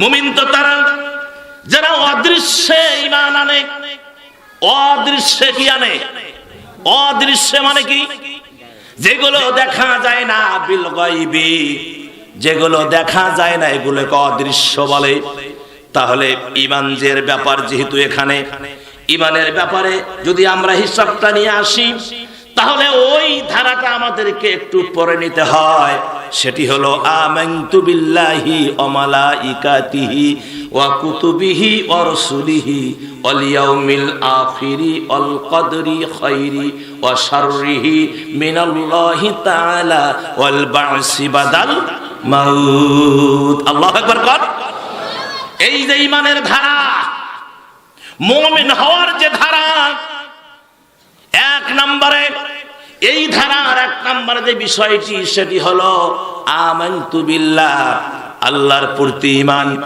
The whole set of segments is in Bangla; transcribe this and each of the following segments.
মুমিন তো তারা, যারা অদৃশ্যে ইমান আনে, অদৃশ্যে কি আনে? অদৃশ্যে মানে কি? যেগুলো দেখা যায় না বিল গাইবি যেগুলো দেখা যায় না এগুলোকে অদৃশ্য বলে। তাহলে ইমান ইমানজের ব্যাপার যেহেতু এখানে ইমানের ব্যাপারে যদি আমরা হিসাবটা নিয়ে আসি, তাহলে ওই ধারাটা আমাদেরকে একটু পরে নিতে হয়। সেটি হলো, আমানতু বিল্লাহি ওয়া মালাইকাতিহি ওয়া কুতুবিহি ওয়া রাসূলিহি ওয়াল ইয়াউমিল আখিরি ওয়াল কদরি খাইরি ওয়া শাররিহি মিনাল্লাহি তাআলা ওয়াল বা'সি বাদাল মাউত। আল্লাহু আকবার কর। এই যে ইমানের ধারা, মুমিন হওয়ার যে ধারা এক নম্বরে এই ধারার এক নম্বরে যে বিষয়টি, সেটি হলো, আমানতু আল্লাহর প্রতি ইমান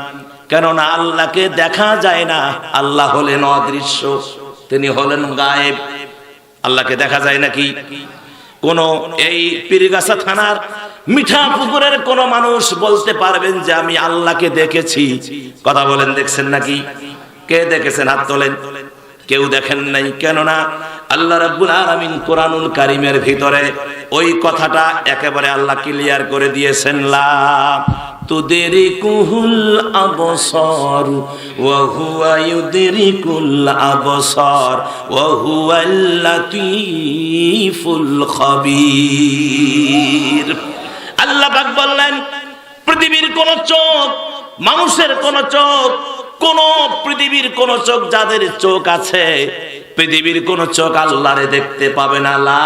কেননা আল্লাহকে দেখা যায় না, আল্লাহ হলেন অদৃশ্য, তিনি হলেন গায়েব। আল্লাহকে দেখা যায় নাকি কোন এই পীরগাছা থানার মিঠা পুকুরের কোন মানুষ বলতে পারবেন যে, আমি আল্লাহকে দেখেছি কথা বলেন, দেখছেন নাকি? কে দেখেছেন? হাত তোলেন। কেউ দেখেন নাই। কেননা আল্লাহ রাব্বুল আলামিন কোরআনুল কারিমের ভিতরে ওই কথাটা একেবারে আল্লাহ ক্লিয়ার করে দিয়েছেন, লা তুদেরিকুহুল আবসার ওয়া হুয়া ইউদেরিকুল আবসার ওয়া হুয়াল লাতীফুল খাবীর। আল্লাহ পাক বললেন, পৃথিবীর কোন চোখ, মানুষের কোন চোখ কোন পৃথিবীর কোন চোখ যাদের চোখ আছে, পৃথিবীর কোন চোখ আল্লাহরে দেখতে পাবে না। লা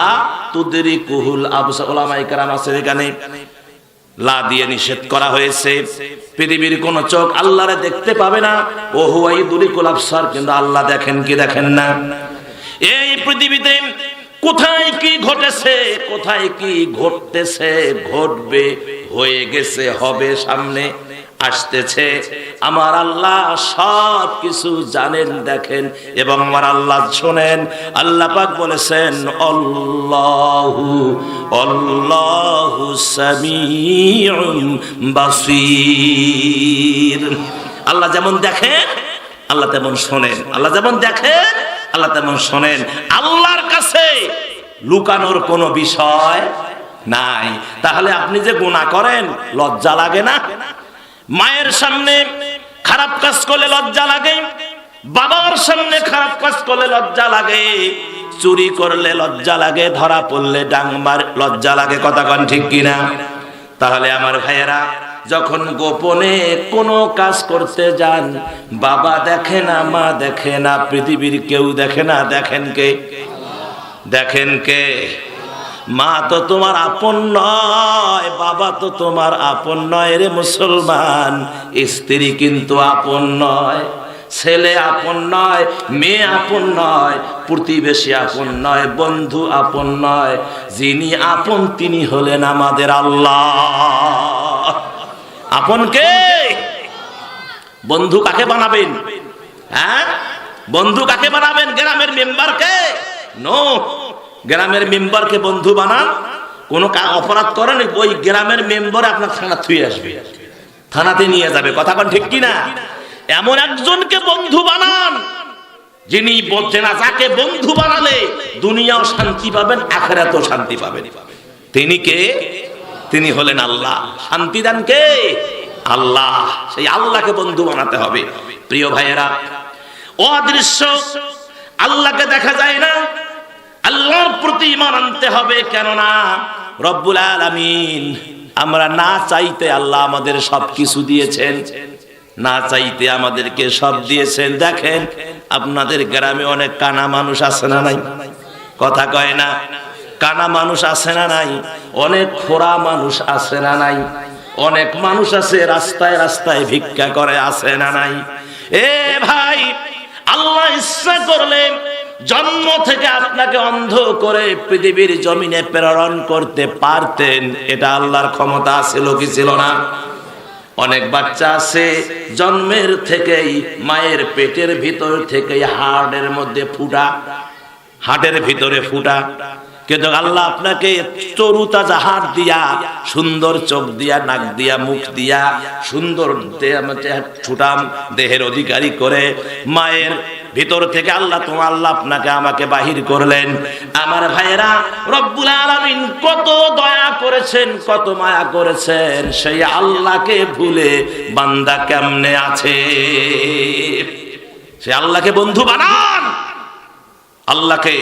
তুদেরি কুহুল আবসা কারাম আছে এখানে। লা দিয়ে নিষেধ করা হয়েছে। পৃথিবীর কোন চোখ আল্লাহরে দেখতে পাবে না। ও হুয়াই দুরিকুল আবসার, কিন্তু আল্লাহ দেখেন কি দেখেন না। এই পৃথিবীতে কোথায় কি ঘটেছে, কোথায় কি ঘটতেছে, ঘটবে, হয়ে গেছে, হবে সামনে। আসতেছে। আমার আল্লাহ সব কিছু জানেন, দেখেন এবং আমার আল্লাহ শোনেন। আল্লাহ পাক বলেছেন, আল্লাহু সামিউন বাসীর। আল্লাহ যেমন দেখেন, আল্লাহ তেমন শোনেন। আল্লাহ যেমন দেখেন, আল্লাহ তেমন শোনেন। আল্লাহর কাছে লুকানোর কোনো বিষয় নাই। তাহলে আপনি যে গুণা করেন, লজ্জা লাগে না? মায়ের সামনে খারাপ কাজ করলে লজ্জা লাগে, বাবার সামনে খারাপ কাজ করলে লজ্জা লাগে, চুরি করলে লজ্জা লাগে, ধরা পড়লে ডাংমার লজ্জা লাগে, কথা কন ঠিক কিনা? তাহলে আমার ভাইয়েরা, যখন গোপনে কোনো কাজ করতে যান, বাবা দেখে না, মা দেখে না, পৃথিবীর কেউ দেখে না, দেখেন কে? দেখেন কে? মা তো তোমার আপন নয়, বাবা তো তোমার আপন নয় রে মুসলমান। স্ত্রী কিন্তু আপন নয়, ছেলে আপন নয়, মেয়ে আপন নয়, প্রতিবেশী আপন নয়, বন্ধু আপন নয়, যিনি আপন তিনি হলেন আমাদের আল্লাহ। আপন কে? বন্ধু কাকে বানাবেন? হ্যাঁ? বন্ধু কাকে বানাবেন? গ্রামের মেম্বারকে নো। গ্রামের মেম্বারকে বন্ধু বানান কোন অপরাধ করেন, ওই গ্রামের মেম্বার আপনার থানা থুয়ে আসবে। থানাতে নিয়ে যাবে। কথা কন ঠিক কিনা? এমন একজনকে বন্ধু বানান, যিনি না যাকে বন্ধু বানালে দুনিয়াও শান্তি পাবেন, আখেরাতেও শান্তি পাবেন। তিনি কে? তিনি হলেন আল্লাহ। শান্তি দান কে? আল্লাহ। সেই আল্লাহকে বন্ধু বানাতে হবে। প্রিয় ভাইয়েরা, অদৃশ্য আল্লাহকে দেখা যায় না আল্লাহর প্রতি ইমান আনতে হবে, কেননা রব্বুল আলামিন আমরা না চাইতে আল্লাহ আমাদের সব কিছু দিয়েছেন, না চাইতে আমাদেরকে সব দিয়েছেন। দেখেন, আপনাদের গ্রামে অনেক কানা মানুষ আছে না নাই? কথা কয় না, কানা মানুষ আছে না নাই? অনেক খোরা মানুষ আছে না নাই? অনেক মানুষ আছে, রাস্তায় রাস্তায় ভিক্ষা করে আছে না নাই? এ ভাই, আল্লাহ ইচ্ছা করলে জন্ম থেকে আপনাকে অন্ধ করে পৃথিবীর জমিনে প্রেরণ করতে পারতেন, এটা আল্লাহর ক্ষমতা ছিল কি ছিল না? অনেক বাচ্চা আছে, জন্মের থেকেই, মায়ের পেটের ভিতর থেকেই হাড়ের মধ্যে ফুটা হাটের ভিতরে ফুটা। কিন্তু আল্লাহ আপনাকে তরুতা জাহার দিয়া, সুন্দর চোখ দিয়া, নাক দিয়া, মুখ দিয়া, সুন্দর দেহের অধিকারী করে মায়ের ভিতর থেকে আল্লাহ তোমার আল্লাহ আপনাকে আমাকে বাহির করলেন। আমার ভাইয়েরা, রব্বুল আলামিন কত দয়া করেছেন, কত মায়া করেছেন, সেই আল্লাহকে ভুলে বান্দা কেমনে আছে? সে আল্লাহকে বন্ধু বানান, আল্লাহকে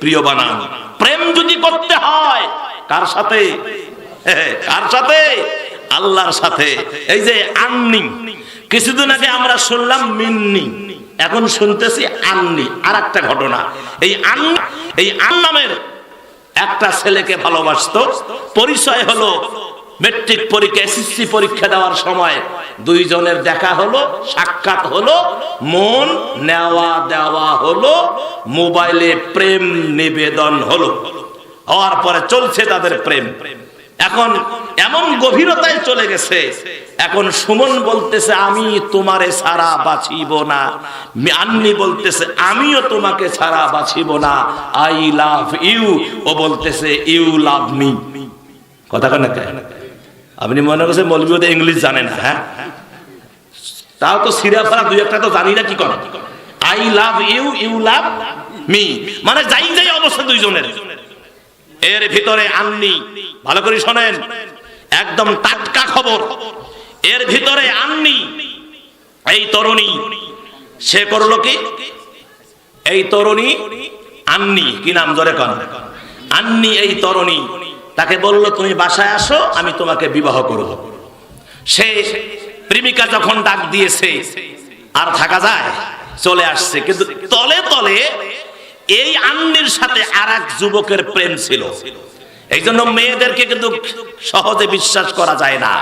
প্রিয় বানান। প্রেম যদি করতে হয়, কার সাথে? কার সাথে? আল্লাহর সাথে। এই যে আন্নি, কিছুদিন আগে আমরা শুনলাম মিন্নি। এখন শুনতেছি আন্নি আর একটা ঘটনা। এই আন এই আন নামের একটা ছেলেকে ভালোবাসতো। পরিচয় হলো মেট্রিক পরীক্ষা, এসএসসি পরীক্ষা দেওয়ার সময় দুইজনের দেখা হলো, সাক্ষাৎ হলো, মন নেওয়া দেওয়া হলো, মোবাইলে প্রেম নিবেদন হলো। হওয়ার পরে চলছে তাদের প্রেম প্রেম। এখন এমন গভীরতায় চলে গেছে। এখন সুমন বলতেছে, আমি তোমারে ছাড়া বাঁচিব না। আন্নি বলতেছে, আমিও তোমাকে ছাড়া বাঁচিব না। I love you. ও বলতেছে, ইউ লাভ মি। কথা কেন আপনি মনে করছেন মৌলবী ওদের ইংলিশ জানে না হ্যাঁ? তাও তো সিরিয়া ফারা দুই একটা তো জানি না কি করে। I love you you love me. মানে যাই যাই অবস্থা দুইজনের। এর ভিতরে আননি। ভালো করে শোনেন। একদম টাটকা খবর। এর ভিতরে আননি। এই তরুণী। সে করল কি? এই তরুণী আননি। কি নাম? ধরে কন। আননি এই তরুণী। তাকে বলল, তুমি বাসায় আসো, আমি তোমাকে বিবাহ করব। সে প্রেমিকা যখন ডাক দিয়েছে, আর থাকা যায়? চলে আসছে। কিন্তু তলে তলে এই আন্নির সাথে আর যুবকের প্রেম ছিল। এই জন্য মেয়েদেরকে কিন্তু সহজে বিশ্বাস করা যায় না।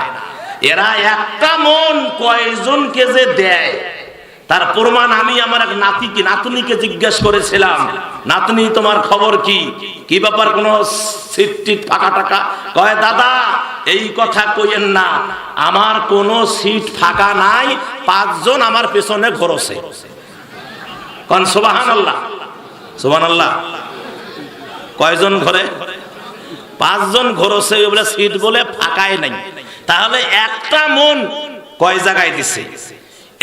এরা একটা মন কয়জনকে যে দেয়, তার প্রমাণ আমি আমার এক নাতিকে, নাতনিকে জিজ্ঞেস করেছিলাম, নাতনি, তোমার খবর কি? কি ব্যাপার, কোন সিট ফাঁকা টাকা? কয়, দাদা, এই কথা কইেন না, আমার কোন সিট ফাঁকা নাই, পাঁচজন আমার পেছনে ঘরছে। কন সোবাহান আল্লাহ সোবান আল্লাহ কয়জন ঘরে? পাঁচজন ঘরছে বলে সিট বলে ফাঁকায় নাই। তাহলে একটা মন কয় জায়গায় দিছে?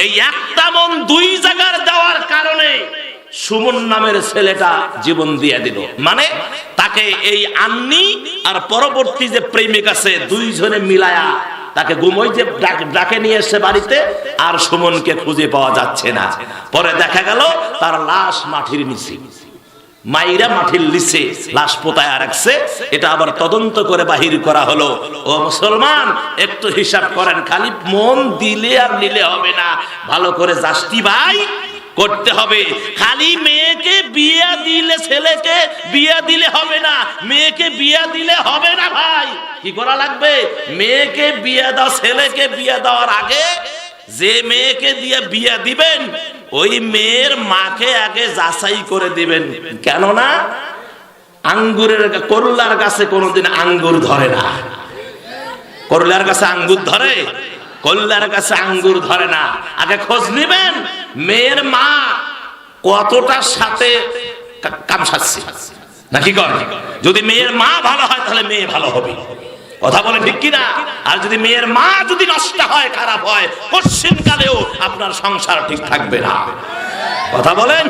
এই একটা মন দুই জায়গার দেওয়ার কারণে সুমন নামের ছেলেটা জীবন দিয়ে দিল। মানে তাকে এই আন্নি আর পরবর্তী যে প্রেমিক আছে, দুইজনে মিলায়া তাকে গুমই যে ডাকে নিয়ে এসে বাড়িতে, আর সুমনকে খুঁজে পাওয়া যাচ্ছে না। পরে দেখা গেল তার লাশ মাটির নিচে। মাইরা মাটির লিসে লাশ পোতায় রাখছে। এটা আবার তদন্ত করে বাহির করা হলো। ও মুসলমান, একটু হিসাব করেন, খালি মন দিলে আর নিলে হবে না। ভালো করে জাস্তি ভাই। করতে হবে। খালি মেয়েকে বিয়ে দিলে ছেলেকে বিয়ে দিলে হবে না। মেয়েকে বিয়ে দিলে হবে না ভাই। কি করা লাগবে? মেয়েকে বিয়ে দাও, ছেলেকে বিয়ে দেওয়ার আগে যে মেয়েকে দিয়ে বিয়ে দিবেন, ওই মেয়ের মাকে আগে যাচাই করে দিবেন। কেননা আঙ্গুরের করলার কাছে কোনোদিন আঙ্গুর ধরে না। করলার কাছে আঙ্গুর ধরে? কল্যার কাছে আঙ্গুর ধরে না। আগে খোঁজ নিবেন, মেয়ের মা কতটা সাথে কাম সাজছে। নাকি কর? যদি মেয়ের মা ভালো হয়, তাহলে মেয়ে ভালো হবে। কথা বলে ঠিক কিনা? আর যদি মেয়ের মা যদি নষ্ট হয়, খারাপ হয় পশ্চিম কালেও আপনার সংসার ঠিক থাকবে না। কথা বলেন?